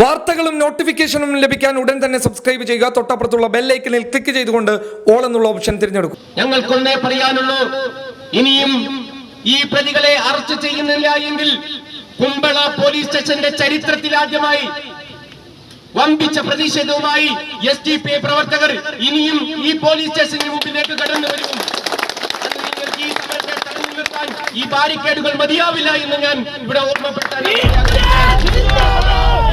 വാർത്തകളും നോട്ടിഫിക്കേഷനും ലഭിക്കാൻ ഉടൻ തന്നെ സബ്സ്ക്രൈബ് ചെയ്യുക. തൊട്ടപ്പുറത്തുള്ള ബെല്ലൈക്കനിൽ ക്ലിക്ക് ചെയ്തുകൊണ്ട് ഓൾ എന്നുള്ള ഓപ്ഷൻ തിരഞ്ഞെടുക്കും. ഞങ്ങൾക്കൊന്നേ പറയാനുള്ളൂ ഇനിയും ഈ പ്രതികളെ അറസ്റ്റ് ചെയ്യുന്നില്ല എങ്കിൽ കുമ്പള പോലീസ് സ്റ്റേഷന്റെ ചരിത്രത്തിൽ ആദ്യമായി വമ്പിച്ച പ്രതിഷേധവുമായി എസ് ഡി പി ഐ പ്രവർത്തകർ ഇനിയും ഈ പോലീസ് സ്റ്റേഷന് മുമ്പിലേക്ക് കടന്നു വരും. ഈ ബാരിക്കേഡുകൾ മതിയാവില്ല എന്ന് ഞാൻ ഇവിടെ ഓർമ്മപ്പെടുത്താൻ SDPI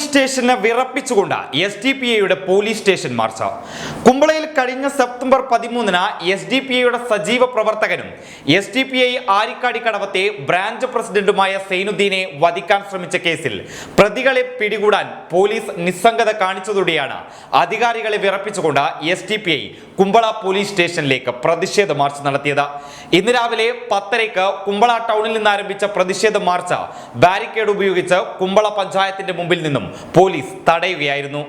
പോലീസ് സ്റ്റേഷനെ വിറപ്പിച്ചുകൊണ്ട് എസ് ഡി പി ഐയുടെ പോലീസ് സ്റ്റേഷൻ മാർച്ച്. കുമ്പളയിൽ കഴിഞ്ഞ സെപ്റ്റംബർ പതിമൂന്നിന് എസ് ഡി പി ഐയുടെ സജീവ പ്രവർത്തകനും S D P I Arikkadi കടവത്തെ branch പ്രസിഡന്റുമായ സൈനുദ്ദീനെ വധിക്കാൻ ശ്രമിച്ച കേസിൽ പ്രതികളെ പിടികൂടാൻ പോലീസ് നിസ്സംഗത കാണിച്ചതോടെയാണ് അധികാരികളെ വിറപ്പിച്ചുകൊണ്ട് S D P I Kumbla police സ്റ്റേഷനിലേക്ക് പ്രതിഷേധ മാർച്ച് നടത്തിയത്. ഇന്ന് രാവിലെ പത്തരയ്ക്ക് കുമ്പള ടൗണിൽ നിന്ന് ആരംഭിച്ച പ്രതിഷേധ മാർച്ച് ബാരിക്കേഡ് ഉപയോഗിച്ച് കുമ്പള പഞ്ചായത്തിന്റെ മുമ്പിൽ നിന്നും പോലീസ് തടയുകയായിരുന്നു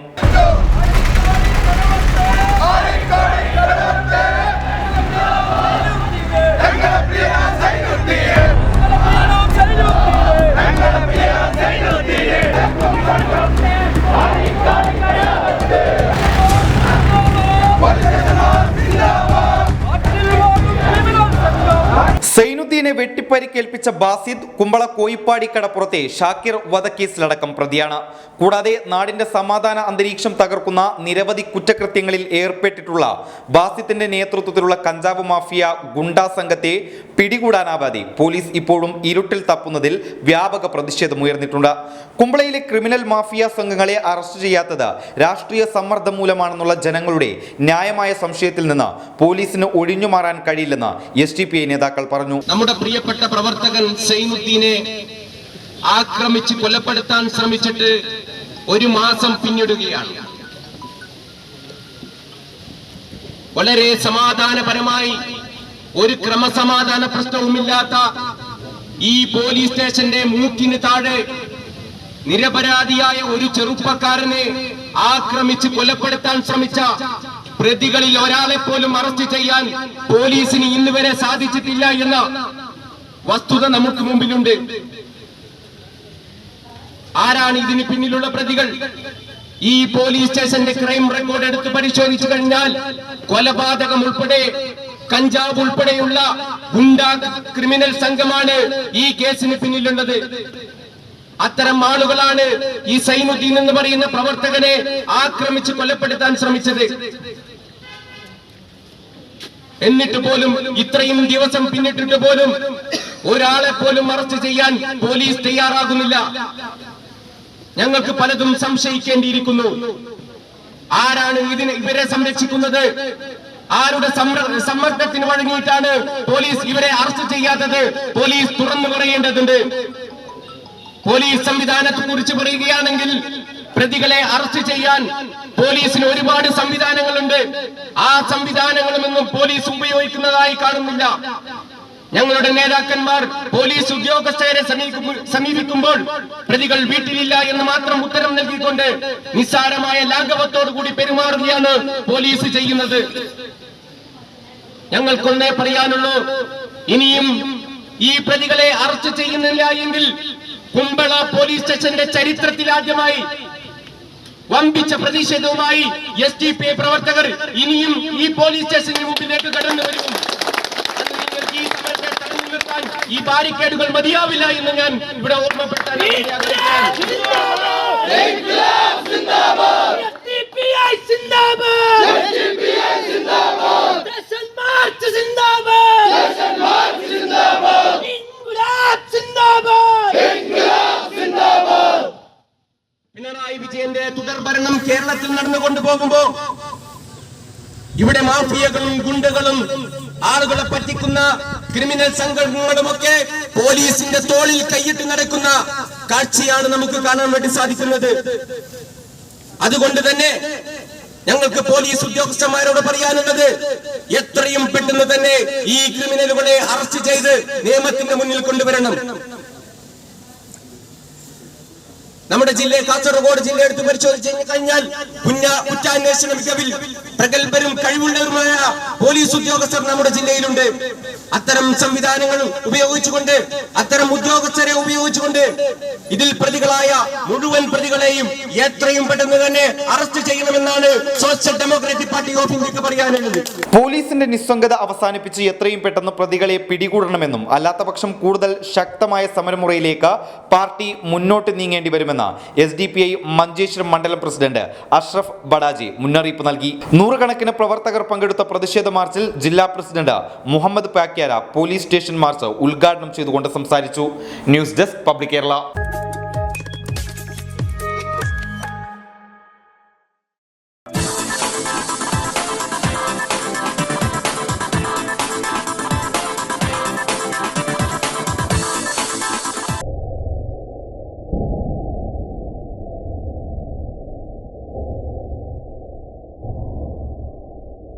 സൈനുദ്ദീനെ വെട്ടിപ്പരിക്കേൽപ്പിച്ച ബാസിദ് കുമ്പള കോയിപ്പാടി കടപ്പുറത്തെ ഷാക്കിർ വധക്കേസിലടക്കം പ്രതിയാണ്. കൂടാതെ നാടിന്റെ സമാധാന അന്തരീക്ഷം തകർക്കുന്ന നിരവധി കുറ്റകൃത്യങ്ങളിൽ ഏർപ്പെട്ടിട്ടുള്ള ബാസിദിന്റെ നേതൃത്വത്തിലുള്ള കഞ്ചാവ് മാഫിയ ഗുണ്ടാ സംഘത്തെ പിടികൂടാനാവാതെ പോലീസ് ഇപ്പോഴും ഇരുട്ടിൽ തപ്പുന്നതിൽ വ്യാപക പ്രതിഷേധമുയർന്നിട്ടുണ്ട് കുമ്പളയിലെ ക്രിമിനൽ മാഫിയ സംഘങ്ങളെ അറസ്റ്റ് ചെയ്യാത്തത് രാഷ്ട്രീയ സമ്മർദ്ദം മൂലമാണെന്നുള്ള ജനങ്ങളുടെ ന്യായമായ സംശയത്തിൽ നിന്ന് പോലീസിന് ഒഴിഞ്ഞുമാറാൻ കഴിയില്ലെന്ന് എസ് ടി പി നേതാക്കൾ പറഞ്ഞു. നമ്മുടെ പ്രിയപ്പെട്ട പ്രവർത്തകൻ സൈനുദ്ദീനെ ആക്രമിച്ച് കൊലപ്പെടുത്താൻ ശ്രമിച്ചിട്ട് ഒരു മാസം പിന്നിടുകയാണ്. വളരെ സമാധാനപരമായി ഒരു ക്രമസമാധാന പ്രശ്നവുമില്ലാത്ത ഈ പോലീസ് സ്റ്റേഷന്റെ മൂക്കിന് താഴെ നിരപരാധിയായ ഒരു ചെറുപ്പക്കാരനെ ആക്രമിച്ച് കൊലപ്പെടുത്താൻ ശ്രമിച്ച പ്രതികളിൽ ഒരാളെ പോലും അറസ്റ്റ് ചെയ്യാൻ പോലീസിന് ഇന്നുവരെ സാധിച്ചിട്ടില്ല എന്ന വസ്തുത നമുക്ക് മുമ്പിലുണ്ട്. ആരാണ് ഇതിന് പിന്നിലുള്ള പ്രതികൾ? ഈ പോലീസ് സ്റ്റേഷന്റെ ക്രൈം റെക്കോർഡ് എടുത്ത് പരിശോധിച്ചു കഴിഞ്ഞാൽ കൊലപാതകം ഉൾപ്പെടെ കഞ്ചാവ് ഉൾപ്പെടെയുള്ള ഗുണ്ടാ ക്രിമിനൽ സംഘമാണ് ഈ കേസിന് പിന്നിലുള്ളത്. അത്തരം ആളുകളാണ് ഈ സൈനുദ്ദീൻ എന്ന് പറയുന്ന പ്രവർത്തകനെ ആക്രമിച്ച് കൊലപ്പെടുത്താൻ ശ്രമിച്ചത്. എന്നിട്ട് പോലും ഇത്രയും ദിവസം പിന്നിട്ടിട്ട് പോലും ഒരാളെ പോലും അറസ്റ്റ് ചെയ്യാൻ പോലീസ് തയ്യാറാകുന്നില്ല. ഞങ്ങൾക്ക് പലതും സംശയിക്കേണ്ടിയിരിക്കുന്നു. ആരാണ് ഇതിന് ഇവരെ സംരക്ഷിക്കുന്നത്? ആരുടെ സമ്മർ- സമ്മർദ്ദത്തിന് വഴങ്ങിയിട്ടാണ് പോലീസ് ഇവരെ അറസ്റ്റ് ചെയ്യാത്തത്? പോലീസ് തുറന്നു പറയേണ്ടതുണ്ട്. പോലീസ് സംവിധാനത്തെ കുറിച്ച് പറയുകയാണെങ്കിൽ പ്രതികളെ അറസ്റ്റ് ചെയ്യാൻ പോലീസിന് ഒരുപാട് സംവിധാനങ്ങളുണ്ട്. ആ സംവിധാനങ്ങളുമൊന്നും പോലീസ് ഉപയോഗിക്കുന്നതായി കാണുന്നില്ല. ഞങ്ങളുടെ നേതാക്കന്മാർ പോലീസ് ഉദ്യോഗസ്ഥരെ സമീപിക്കുമ്പോൾ പ്രതികൾ വീട്ടിലില്ല എന്ന് മാത്രം ഉത്തരം നൽകിക്കൊണ്ട് നിസ്സാരമായ ലാഘവത്തോടു കൂടി പെരുമാറുകയാണ് പോലീസ് ചെയ്യുന്നത്. ഞങ്ങൾക്കൊന്നേ പറയാനുള്ളൂ ഇനിയും ഈ പ്രതികളെ അറസ്റ്റ് ചെയ്യുന്നില്ല എങ്കിൽ കുമ്പള പോലീസ് സ്റ്റേഷന്റെ ചരിത്രത്തിൽ ആദ്യമായി വമ്പിച്ച പ്രതിഷേധവുമായി എസ് പ്രവർത്തകർ ഇനിയും ഈ പോലീസ് സ്റ്റേഷന്റെ മുമ്പിലേക്ക് കടന്നു വരും. ഈ ബാരിക്കേഡുകൾ മതിയാവില്ല എന്ന് ഞാൻ ഇവിടെ ഓർമ്മപ്പെടുത്താൻ പിണറായി വിജയന്റെ തുടർഭരണം കേരളത്തിൽ നടന്നുകൊണ്ടു പോകുമ്പോ ഇവിടെ മാഫിയകളും ഗുണ്ടകളും ആളുകളെ പറ്റിക്കുന്ന ക്രിമിനൽ സംഘടനകളുമൊക്കെ പോലീസിന്റെ തോളിൽ കൈയിട്ട് നടക്കുന്ന കാഴ്ചയാണ് നമുക്ക് കാണാൻ വേണ്ടി സാധിക്കുന്നത്. അതുകൊണ്ട് തന്നെ ഞങ്ങൾക്ക് പോലീസ് ഉദ്യോഗസ്ഥന്മാരോട് പറയാനുള്ളത് എത്രയും പെട്ടെന്ന് തന്നെ ഈ ക്രിമിനലുകളെ അറസ്റ്റ് ചെയ്ത് നിയമത്തിന്റെ മുന്നിൽ കൊണ്ടുവരണം. നമ്മുടെ ജില്ലയെ കാസർഗോഡ് ജില്ല എടുത്ത് പരിശോധിച്ച് കഴിഞ്ഞാൽ കുഞ്ഞ കുറ്റാന്വേഷണ മികവിൽ പ്രഗത്ഭരും കഴിവുള്ളവരുമായ പോലീസ് ഉദ്യോഗസ്ഥർ നമ്മുടെ ജില്ലയിലുണ്ട്. അത്തരം സംവിധാനങ്ങൾ ഉപയോഗിച്ചുകൊണ്ട് അത്തരം ഉദ്യോഗസ്ഥരെ ഉപയോഗിച്ചുകൊണ്ട് ഇതിൽ പ്രതികളായ മുഴുവൻ പ്രതികളെയും എത്രയും പെട്ടെന്ന് തന്നെ അറസ്റ്റ് ചെയ്യണമെന്നാണ് സോഷ്യൽ ഡെമോക്രാറ്റിക് പാർട്ടി ഓഫ് ഇന്ത്യയ്ക്ക് പറയാനുള്ളത്. പോലീസിന്റെ നിസ്സംഗത അവസാനിപ്പിച്ച് എത്രയും പെട്ടെന്ന് പ്രതികളെ പിടികൂടണമെന്നും അല്ലാത്ത പക്ഷം കൂടുതൽ ശക്തമായ സമരമുറയിലേക്ക് പാർട്ടി മുന്നോട്ട് നീങ്ങേണ്ടി വരുമെന്ന് S D P I Manjeshwaram മണ്ഡലം പ്രസിഡന്റ് അഷ്റഫ് ബഡാജി മുന്നറിയിപ്പ് നൽകി. നൂറുകണക്കിന് പ്രവർത്തകർ പങ്കെടുത്ത പ്രതിഷേധ മാർച്ചിൽ ജില്ലാ president Muhammad Pakyara police station march ഉദ്ഘാടനം ചെയ്തുകൊണ്ട് സംസാരിച്ചു. News desk public Kerala.